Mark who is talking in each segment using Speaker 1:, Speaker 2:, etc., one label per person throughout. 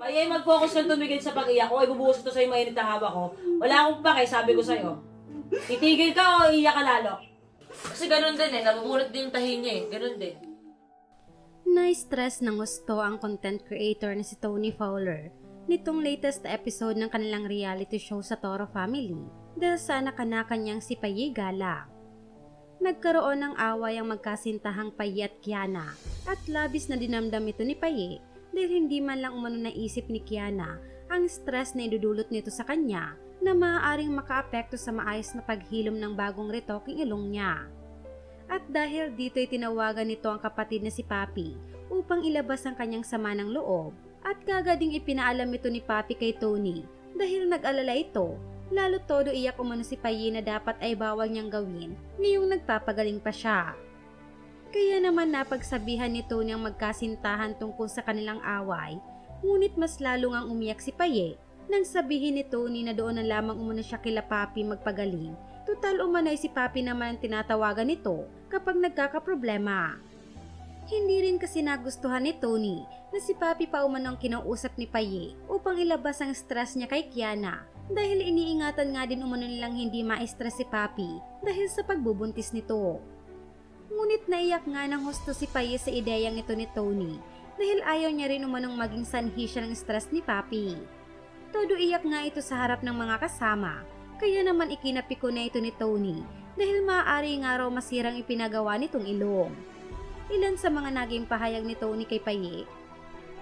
Speaker 1: Kaya mag-focus kang tumigil sa pag-iyak ko, ibubuhos ito sa'yo mainit na hawak ko. Wala akong pake, sabi ko sa'yo. Titigil ka o iiyak ka lalo.
Speaker 2: Kasi ganun din eh, nabubulot din yung tahi niya eh. Ganun din.
Speaker 3: Na-stress ng gusto ang content creator na si Tony Fowler nitong latest episode ng kanilang reality show sa Toro Family dahil sa anak-anakan si Paye Gala. Nagkaroon ng away ang magkasintahang Paye at Kiana at labis na dinamdam ito ni Paye dahil hindi man lang umano naisip ni Kiana ang stress na idudulot nito sa kanya na maaaring makaapekto sa maayos na paghilom ng bagong retoking ilong niya. At dahil dito'y tinawagan nito ang kapatid na si Papi upang ilabas ang kanyang sama ng loob at kagading ipinaalam ito ni Papi kay Tony dahil nag-alala ito lalo todo iyak umano si Payi na dapat ay bawal niyang gawin ngayong nagpapagaling pa siya. Kaya naman napagsabihan ni Tony ang magkasintahan tungkol sa kanilang away ngunit mas lalo ngang umiyak si Paye nang sabihin ni Tony na doon na lamang umano siya kila Papi magpagaling Total umanay si Papi naman ang tinatawagan nito kapag nagkakaproblema. Hindi rin kasi nagustuhan ni Tony na si Papi pa umanong kinausap ni Paye upang ilabas ang stress niya kay Kiana dahil iniingatan nga din umano nilang hindi ma-stress si Papi dahil sa pagbubuntis nito. Ngunit naiyak nga ng husto si Paye sa ideyang ito ni Tony dahil ayaw niya rin umanong maging sanhi siya ng stress ni Papi. Todo iyak nga ito sa harap ng mga kasama kaya naman ikinapiko na ito ni Tony dahil maaari nga raw masirang ipinagawa nitong ilong. Ilan sa mga naging pahayag ni Tony kay Paye?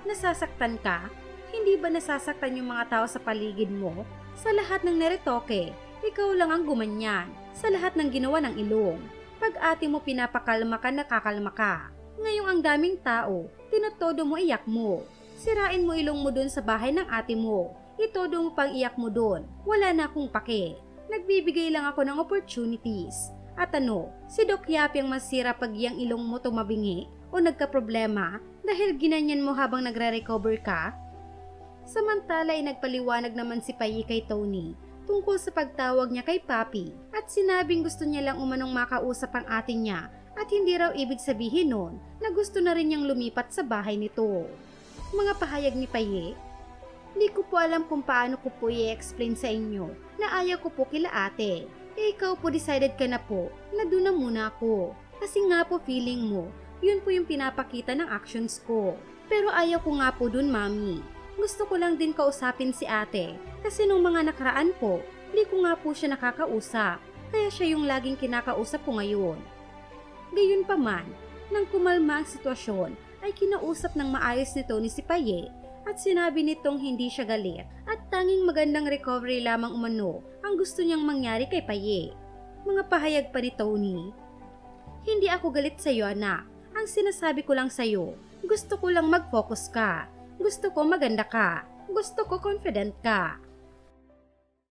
Speaker 3: Nasasaktan ka? Hindi ba nasasaktan yung mga tao sa paligid mo? Sa lahat ng neretoke, ikaw lang ang gumanyan. Sa lahat ng ginawa ng ilong. Ate mo pinapakalma ka, nakakalma ka. Ngayong ang daming tao, tinotodo mo iyak mo. Sirain mo ilong mo dun sa bahay ng ate mo itodo mo pang iyak mo doon. Wala na akong pake. Nagbibigay lang ako ng opportunities. At ano, si Doc Yapi ang masira pag iyang ilong mo tumabingi o nagka-problema dahil ginanyan mo habang nagre-recover ka? Samantala ay nagpaliwanag naman si Payi kay Tony tungkol sa pagtawag niya kay Papi at sinabing gusto niya lang umanong makausap ang ate niya at hindi raw ibig sabihin nun na gusto na rin niyang lumipat sa bahay nito. Mga pahayag ni Paye, hindi ko po alam kung paano ko po i-explain sa inyo na ayaw ko po kila ate. Eh ikaw po decided ka na po na doon na muna ako. Kasi nga po feeling mo, yun po yung pinapakita ng actions ko. Pero ayaw ko nga po dun mami. Gusto ko lang din kausapin si ate. Kasi nung mga nakaraan po, hindi ko nga po siya nakakausap. Kaya siya yung laging kinakausap ko ngayon. Gayun pa man, nang kumalma ang sitwasyon, ay kinausap ng maayos ni Tony si Paye at sinabi nitong hindi siya galit at tanging magandang recovery lamang umano ang gusto niyang mangyari kay Paye. Mga pahayag pa ni Tony. Hindi ako galit sa iyo anak. Ang sinasabi ko lang sa iyo, gusto ko lang mag-focus ka. Gusto ko maganda ka. Gusto ko confident ka.